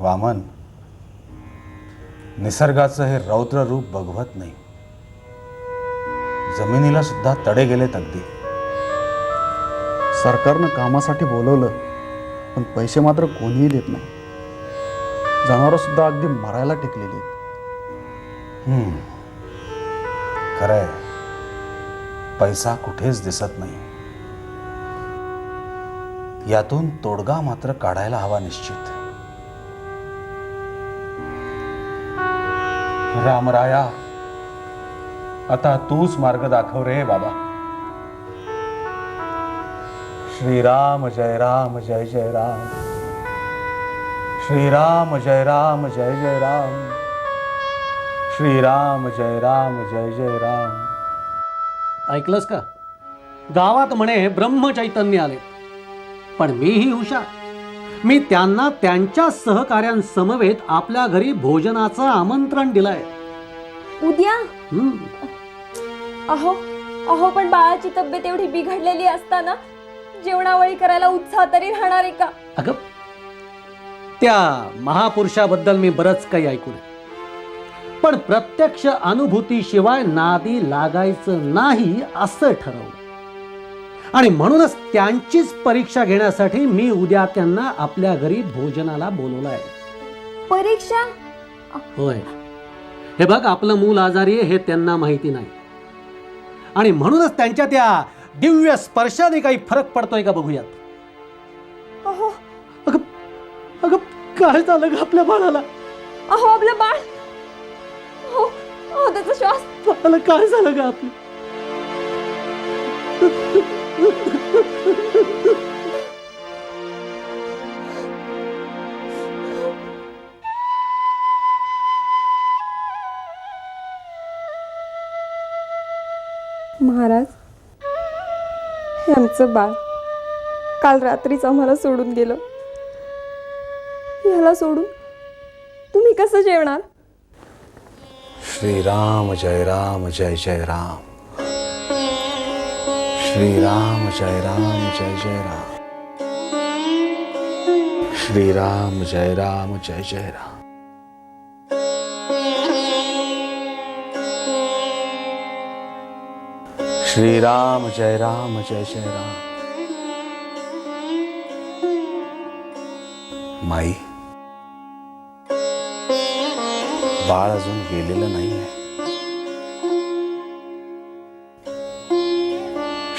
वामन निसर्गाचं हे रौद्र रूप बघवत नाही. जमिनीला सुद्धा तडे गेलेत अगदी सरकारनं कामासाठी बोलवलं पण पैसे मात्र कोणीही देत नाही. जनावरं सुद्धा अगदी मरायला टेकलेली आहेत. खरंय. पैसा कुठेच दिसत नाही. यातून तोडगा मात्र काढायला हवा निश्चित. रामराया आता तूच मार्ग दाखव रे बाबा. श्रीराम जय राम जय जय राम. श्रीराम जय राम जय जय राम. श्रीराम जय राम जय जय राम. ऐकलंस का? गावात म्हणे ब्रह्मचैतन्य आले. पण मीही हुशार. मी त्यांना त्यांच्या सहकाऱ्यांसमवेत आपल्या घरी भोजनाचं आमंत्रण दिलंय. उद्या? हम्म. अहो अहो पण बाळाची तब्येत एवढी बिघडलेली असताना जेवणावळी करायला उत्साह तरी राहणार आहे का? अगं त्या महापुरुषाबद्दल मी बरंच काही ऐकून पण प्रत्यक्ष अनुभूतीशिवाय नादी लागायचं नाही असं ठरवलं. आणि म्हणूनच त्यांचीच परीक्षा घेण्यासाठी मी उद्या त्यांना आपल्या घरी भोजनाला बोलवलं आहे परीक्षा? होय. हे बघ आपलं मूल आजारी आहे हे त्यांना माहिती नाही. आणि म्हणूनच त्यांच्या त्या दिव्य स्पर्शाने काही फरक पडतोय का बघूयात. अगं अगं काय झालं ग आपल्या बाळाला? अहो आपलं बाळ. त्याचा श्वास. बाळाला काय झालं ग आपल्या? महाराज हे आमचं बाळ काल रात्रीच आम्हाला सोडून गेलं. ह्याला सोडून तुम्ही कसं जेवणार? श्रीराम जय राम जय जय राम. श्रीराम जय राम जय जय राम। श्रीराम जय राम जय जय राम। श्रीराम जय राम जय जय राम। माई बाळ अजून गेलेलं नाहीये।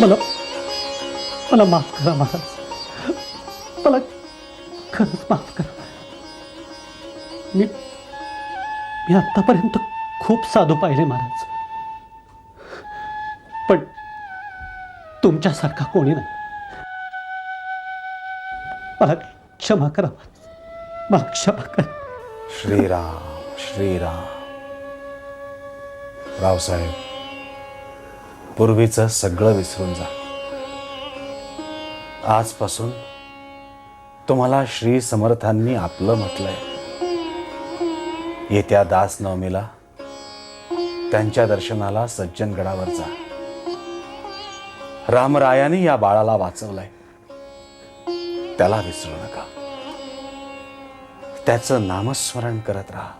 मला मला माफ करा महाराज. मला खरंच माफ करा. मी मी आतापर्यंत खूप साधू पाहिले महाराज. पण तुमच्यासारखा कोणी नाही. मला क्षमा करा महाराज. मला क्षमा करा. श्रीराम श्रीराम. रावसाहेब पूर्वीचं सगळं विसरून जा. आजपासून तुम्हाला श्री समर्थांनी आपलं म्हटलंय. येत्या दासनवमीला त्यांच्या दर्शनाला सज्जनगडावर जा. रामरायाने या बाळाला वाचवलंय. त्याला विसरू नका. त्याचं नामस्मरण करत राहा.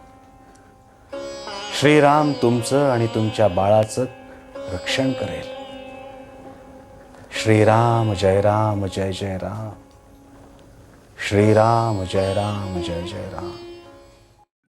श्रीराम तुमचं आणि तुमच्या बाळाचं रक्षण करेल. श्रीराम जय राम जय जय राम. श्रीराम जय राम जय जय राम.